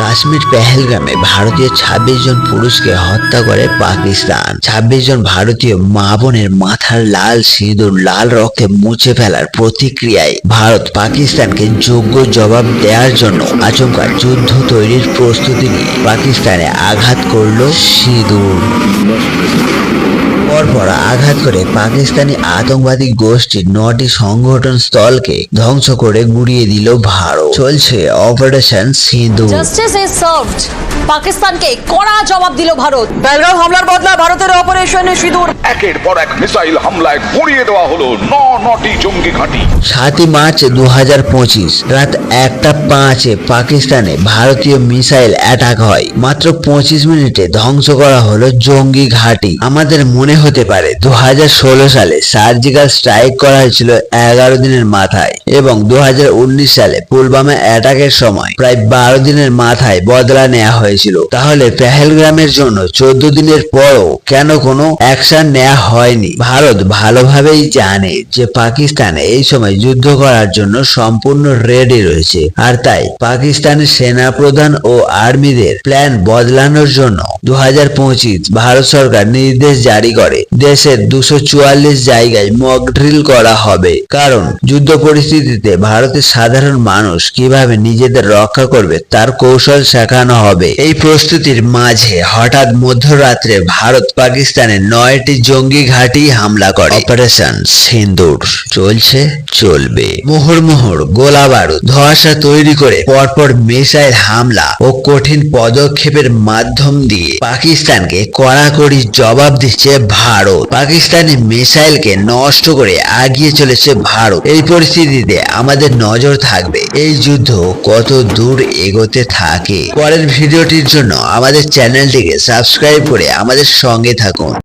কাশ্মীর পেহেলগ্রামে ভারতীয় ২৬ জন পুরুষকে হত্যা করে পাকিস্তান। ২৬ জন ভারতীয় মা বোনের মাথার লাল সিঁদুর লাল রক্তে মুছে ফেলার প্রতিক্রিয়ায় ভারত পাকিস্তানকে যোগ্য জবাব দেওয়ার জন্য আচমকা যুদ্ধ তৈরির প্রস্তুতি নিয়ে পাকিস্তানে আঘাত করল সিঁদুর। আঘাত করে পাকিস্তানি আতঙ্কবাদী গোষ্ঠীর নটি সংগঠন স্থলকে ধ্বংস করে গুড়িয়ে দিল ভারত। চলছে অপারেশন সিঁদুর। জাস্টিস ইজ সার্ভড পাকিস্তানকে কড়া জবাব দিল ভারত। বেলগাম হামলার বদলা ভারতের অপারেশনে সিঁদুর। একের পর এক মিসাইল হামলায় গুঁড়িয়ে দেওয়া হলো ন নটি জঙ্গি ঘাঁটি। সাতই মার্চ দু হাজার পঁচিশ রাত একটা পাঁচে পাকিস্তানে ভারতীয় মিসাইল অ্যাটাক হয়। মাত্র পঁচিশ মিনিটে ধ্বংস করা হলো জঙ্গি ঘাঁটি। আমাদের মনে হতে পারে দু হাজার ষোলো সালে সার্জিক্যাল স্ট্রাইক করা হয়েছিল এগারো দিনের মাথায় এবং দুহাজার উনিশ সালে পুলবামা অ্যাটাকের সময় প্রায় বারো দিনের মাথায় বদলা নেওয়া হয়েছিল। তাহলে পেহেলগ্রামের জন্য চোদ্দ দিনের পরও কেন কোনো অ্যাকশন নেওয়া হয়নি? ভারত ভালোভাবেই জানে যে পাকিস্তান এই সময় যুদ্ধ করার জন্য সম্পূর্ণ রেডি রয়েছে। আর তাই পাকিস্তানের সেনা প্রধান ও আর্মিদের প্ল্যান বদলানোর জন্য দু হাজার পঁচিশ ভারত সরকার নির্দেশ জারি করে। দেশের দুশো চুয়াল্লিশ জায়গায় মক ড্রিল করা হবে। কারণ যুদ্ধ পরিস্থিতিতে ভারতের সাধারণ মানুষ কীভাবে নিজেদের রক্ষা করবে তার কৌশল শেখানো হবে। এই প্রস্তুতির মাঝে হঠাৎ মধ্যরাত্রে ভারত পাকিস্তানে নয়টি জঙ্গি ঘাঁটি হামলা করে। অপারেশন সিন্দুর চলছে, চলবে। মোহর মোহর, গোলা বারুদ, ধোঁয়াশা তৈরি করে পরপর মিসাইল হামলা ও কঠিন পদক্ষেপের মাধ্যম দিয়ে পাকিস্তানকে কড়াকড়ি জবাব দিচ্ছে ভারত। পাকিস্তানি মিসাইলকে নষ্ট করে আগিয়ে চলেছে ভারত। এই পরিস্থিতিতে আমাদের নজর থাকবে। এই যুদ্ধ কত দূর এগোতে থাকে। পরের ভিডিওটির জন্য আমাদের চ্যানেলটিকে সাবস্ক্রাইব করে আমাদের সঙ্গে থাকুন।